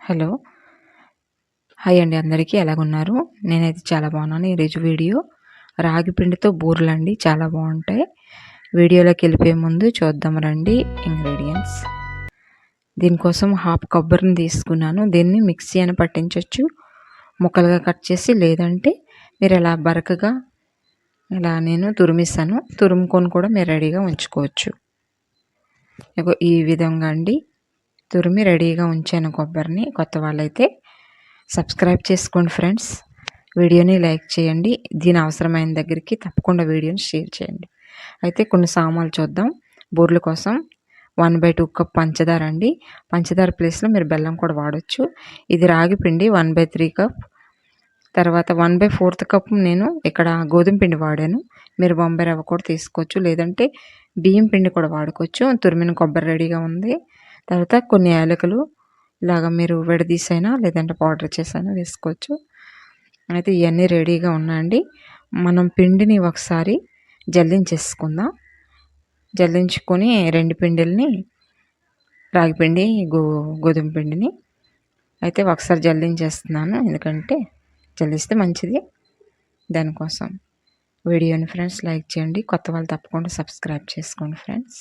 Hello. Hi అండి అందరికీ ఎలాగున్నారు? నేనైతే చాలా బాగున్నాను. ఈరోజు వీడియో రాగి పిండితో బూరెలు అండి చాలా బాగుంటాయి. వీడియోలోకి వెళ్ళిపోయే ముందు చూద్దాం రండి. ఇంగ్రీడియంట్స్ దీనికోసం హాఫ్ కొబ్బరిని తీసుకున్నాను. దీన్ని మిక్సీ అని పట్టించవచ్చు ముక్కలుగా కట్ చేసి లేదంటే మీరు ఎలా బరకగా ఇలా నేను తురిమిస్తాను. తురుముకొని కూడా మీరు రెడీగా ఉంచుకోవచ్చు. ఈ విధంగా అండి. తురిమి రెడీగా ఉంచాను కొబ్బరిని. కొత్త వాళ్ళైతే సబ్స్క్రైబ్ చేసుకోండి ఫ్రెండ్స్. వీడియోని లైక్ చేయండి. దీని అవసరమైన దగ్గరికి తప్పకుండా వీడియోని షేర్ చేయండి. అయితే కొన్ని సామాన్లు చూద్దాం. బూర్ల కోసం వన్ బై టూ కప్ పంచదార అండి. పంచదార ప్లేస్లో మీరు బెల్లం కూడా వాడచ్చు. ఇది రాగి పిండి వన్ బై త్రీ కప్. తర్వాత వన్ బై ఫోర్త్ కప్ నేను ఇక్కడ గోధుమ పిండి వాడాను. మీరు బొంబాయి రవ్వ కూడా తీసుకోవచ్చు. లేదంటే బియ్యం పిండి కూడా వాడుకోవచ్చు. తురిమిన కొబ్బరి రెడీగా ఉంది. తర్వాత కొన్ని యాలకులు ఇలాగ మీరు విడదీసైనా లేదంటే పౌడర్ చేసైనా వేసుకోవచ్చు. అయితే ఇవన్నీ రెడీగా ఉన్నాయండి మనం పిండిని ఒకసారి జల్లించేసుకుందాం. జల్లించుకొని రెండు పిండిల్ని రాగి పిండి గో గోధుమ పిండిని అయితే ఒకసారి జల్లించేస్తున్నాను. ఎందుకంటే జల్లిస్తే మంచిది దానికోసం. వీడియోని ఫ్రెండ్స్ లైక్ చేయండి. కొత్త వాళ్ళు తప్పకుండా సబ్స్క్రైబ్ చేసుకోండి ఫ్రెండ్స్.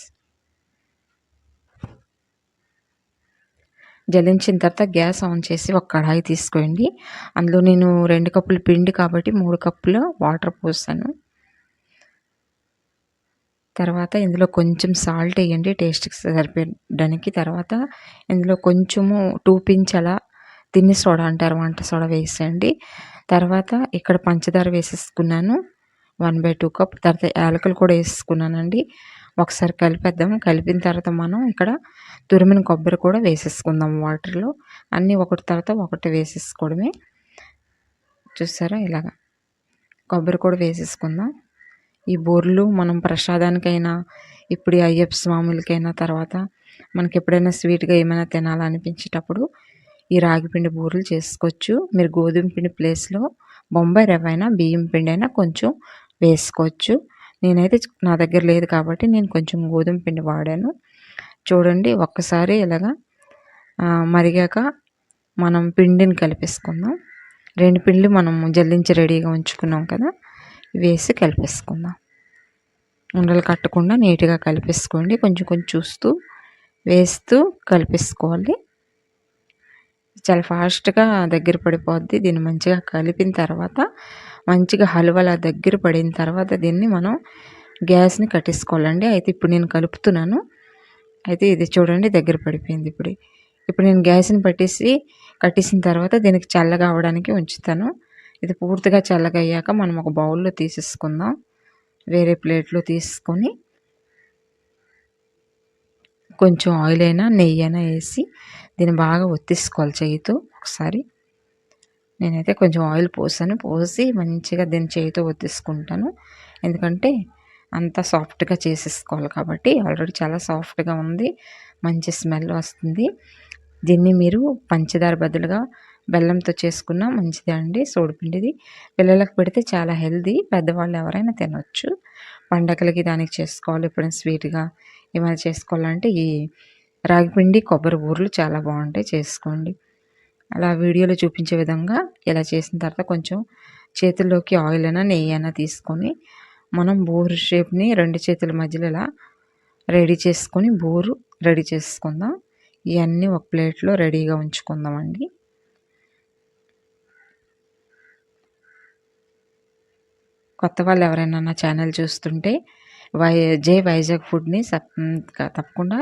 జలించిన తర్వాత గ్యాస్ ఆన్ చేసి ఒక కడాయి తీసుకోండి. అందులో నేను రెండు కప్పులు పిండి కాబట్టి మూడు కప్పులు వాటర్ పోసాను. తర్వాత ఇందులో కొంచెం సాల్ట్ వేయండి టేస్ట్కి సరిపోయడానికి తర్వాత ఇందులో కొంచెము టూ పించ్ అలా తిన్ని సోడా అంటారు వంట సోడా వేసేయండి. తర్వాత ఇక్కడ పంచదార వేసేసుకున్నాను వన్ బై టూ కప్ తర్వాత యాలకులు కూడా వేసుకున్నానండి. ఒకసారి కలిపేద్దాం. కలిపిన తర్వాత మనం ఇక్కడ తురిమిన కొబ్బరి కూడా వేసేసుకుందాం వాటర్లో. అన్నీ ఒకటి తర్వాత ఒకటి వేసేసుకోవడమే. చూసారా? ఇలాగా కొబ్బరి కూడా వేసేసుకుందాం. ఈ బోర్లు మనం ప్రసాదానికైనా ఇప్పుడు అయ్యప్ప స్వాములకైనా తర్వాత మనకి ఎప్పుడైనా స్వీట్గా ఏమైనా తినాలనిపించేటప్పుడు ఈ రాగిపిండి బూరెలు చేసుకోవచ్చు. మీరు గోధుమ పిండి ప్లేస్లో బొంబాయి రవ్వ అయినా బియ్యం పిండి అయినా కొంచెం వేసుకోవచ్చు. నేనైతే నా దగ్గర లేదు కాబట్టి నేను కొంచెం గోధుమ పిండి వాడాను. చూడండి ఒక్కసారి ఇలాగా మరిగాక మనం పిండిని కలిపేసుకుందాం. రెండు పిండి మనం జల్లించి రెడీగా ఉంచుకున్నాం కదా వేసి కలిపేసుకుందాం. ఉండలు కట్టకుండా నీట్గా కలిపేసుకోండి. కొంచెం కొంచెం చూస్తూ వేస్తూ కలిపేసుకోవాలి. చాలా ఫాస్ట్గా దగ్గర పడిపోద్ది. దీన్ని మంచిగా కలిపిన తర్వాత మంచిగా హల్వాల దగ్గర పడిన తర్వాత దీన్ని మనం గ్యాస్ని కట్టేసుకోవాలండి. అయితే ఇప్పుడు నేను కలుపుతున్నాను. అయితే ఇది చూడండి దగ్గర పడిపోయింది ఇప్పుడు. ఇప్పుడు నేను గ్యాస్ని పట్టేసి కట్టేసిన తర్వాత దీనికి చల్లగా అవడానికి ఉంచుతాను. ఇది పూర్తిగా చల్లగా అయ్యాక మనం ఒక బౌల్లో తీసేసుకుందాం. వేరే ప్లేట్లో తీసుకొని కొంచెం ఆయిల్ అయినా నెయ్యి అయినా వేసి దీన్ని బాగా ఒత్తిసుకోవాలి చేయితో ఒకసారి. నేనైతే కొంచెం ఆయిల్ పోసాను. పోసి మంచిగా దీన్ని చేయితో ఒత్తిసుకుంటాను. ఎందుకంటే అంత సాఫ్ట్గా చేసేసుకోవాలి కాబట్టి ఆల్రెడీ చాలా సాఫ్ట్గా ఉంది. మంచి స్మెల్ వస్తుంది. దీన్ని మీరు పంచదార బదులుగా బెల్లంతో చేసుకున్న మంచిదే అండి. సోడిపిండిది పిల్లలకు పెడితే చాలా హెల్దీ పెద్దవాళ్ళు ఎవరైనా తినొచ్చు. పండగలకి దానికి చేసుకోవాలి. ఎప్పుడైనా స్వీట్గా ఏమైనా చేసుకోవాలంటే ఈ రాగిపిండి కొబ్బరి ఊర్లు చాలా బాగుంటాయి. చేసుకోండి. అలా వీడియోలో చూపించే విధంగా ఇలా చేసిన తర్వాత కొంచెం చేతుల్లోకి ఆయిల్ అయినా నెయ్యి అయినా తీసుకొని మనం బోరు షేప్ని రెండు చేతుల మధ్యలో ఇలా రెడీ చేసుకొని బోరు రెడీ చేసుకుందాం. ఇవన్నీ ఒక ప్లేట్లో రెడీగా ఉంచుకుందామండి. కొత్త వాళ్ళు ఎవరైనా నా ఛానల్ చూస్తుంటే వై జే వైజాగ్ ఫుడ్ని సబ్ తప్పకుండా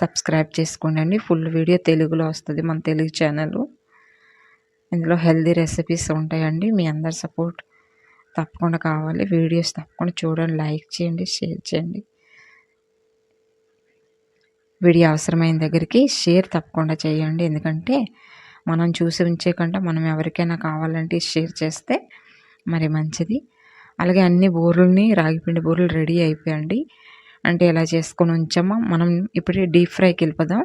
సబ్స్క్రైబ్ చేసుకోండి అండి. ఫుల్ వీడియో తెలుగులో వస్తుంది మన తెలుగు ఛానల్. ఇందులో హెల్దీ రెసిపీస్ ఉంటాయండి. మీ అందరి సపోర్ట్ తప్పకుండా కావాలి. వీడియోస్ తప్పకుండా చూడండి లైక్ చేయండి షేర్ చేయండి. వీడియో అవసరమైన దగ్గరికి షేర్ తప్పకుండా చేయండి. ఎందుకంటే మనం చూసి ఉంచే కంటే మనం ఎవరికైనా కావాలంటే షేర్ చేస్తే మరి మంచిది. అలాగే అన్ని బూరల్ని రాగిపిండి బూరలు రెడీ అయిపోయండి అంటే ఎలా చేసుకొని ఉంచామో మనం ఇప్పుడే డీప్ ఫ్రైకి వెళ్ళిపోదాం.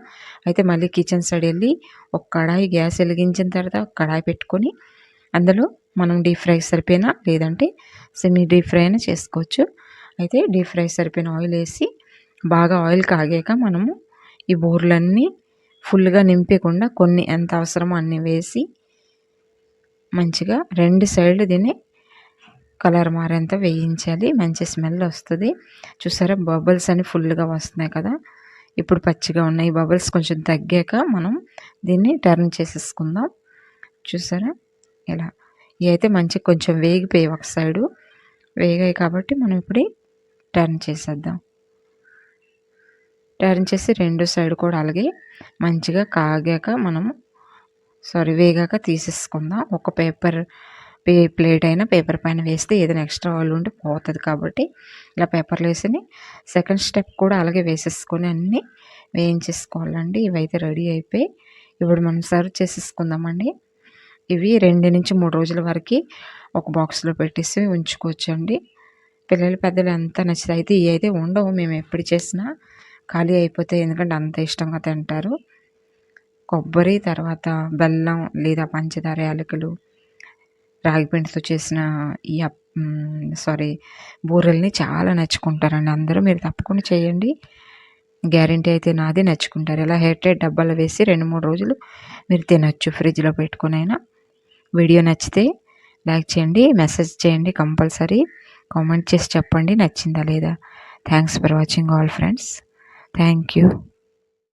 అయితే మళ్ళీ కిచెన్ సైడ్ వెళ్ళి ఒక కడాయి గ్యాస్ వెలిగించిన తర్వాత కడాయి పెట్టుకొని అందులో మనం డీప్ ఫ్రై సరిపోయినా లేదంటే సెమీ డీప్ ఫ్రై అయినా చేసుకోవచ్చు. అయితే డీప్ ఫ్రై సరిపోయిన ఆయిల్ వేసి బాగా ఆయిల్ కాగాక మనము ఈ బోర్లన్నీ ఫుల్గా నింపకుండా కొన్ని ఎంత అవసరమో అన్ని వేసి మంచిగా రెండు సైడ్లు దీన్ని కలర్ మారేంత వేయించాలి. మంచి స్మెల్ వస్తుంది. చూసారా? బబుల్స్ అని ఫుల్గా వస్తున్నాయి కదా? ఇప్పుడు పచ్చిగా ఉన్నాయి బబుల్స్. కొంచెం తగ్గాక మనం దీన్ని టర్న్ చేసేసుకుందాం. చూసారా? ఇలా. ఇవి అయితే మంచి కొంచెం వేగిపోయి ఒక సైడు. వేగాయి కాబట్టి మనం ఇప్పుడు టర్న్ చేసేద్దాం. టర్న్ చేసి రెండు సైడ్ కూడా అలాగే మంచిగా కాగాక మనము సారీ వేగాక తీసేసుకుందాం. ఒక పేపర్ పే ప్లేట్ అయినా పేపర్ పైన వేస్తే ఏదైనా ఎక్స్ట్రా ఆయిల్ ఉంటే పోతుంది కాబట్టి ఇలా పేపర్లు వేసి సెకండ్ స్టెప్ కూడా అలాగే వేసేసుకొని అన్నీ వేయించేసుకోవాలండి. ఇవైతే రెడీ అయిపోయి ఇప్పుడు మనం సర్వ్ చేసేసుకుందామండి. ఇవి రెండు నుంచి మూడు రోజుల వరకు ఒక బాక్స్లో పెట్టేసి ఉంచుకోవచ్చండి. పిల్లలు పెద్దలు ఎంత నచ్చితే అయితే ఇవి అయితే ఉండవు. మేము ఎప్పుడు చేసినా ఖాళీ అయిపోతాయి. ఎందుకంటే అంత ఇష్టంగా తింటారు. కొబ్బరి తర్వాత బెల్లం లేదా పంచదార యాలకులు రాగి పిండితో చేసిన ఈ సారీ బూరెల్ని చాలా నచ్చుకుంటారండి. అందరూ మీరు తప్పకుండా చేయండి. గ్యారంటీ అయితే నాది నచ్చుకుంటారు. ఇలా హెయిర్ టైట్ డబ్బాలో వేసి రెండు మూడు రోజులు మీరు తినచ్చు ఫ్రిడ్జ్లో పెట్టుకునైనా. వీడియో నచ్చితే లైక్ చేయండి మెసేజ్ చేయండి కంపల్సరీ. కామెంట్ చేసి చెప్పండి నచ్చిందా లేదా. Thanks for watching all friends. Thank you.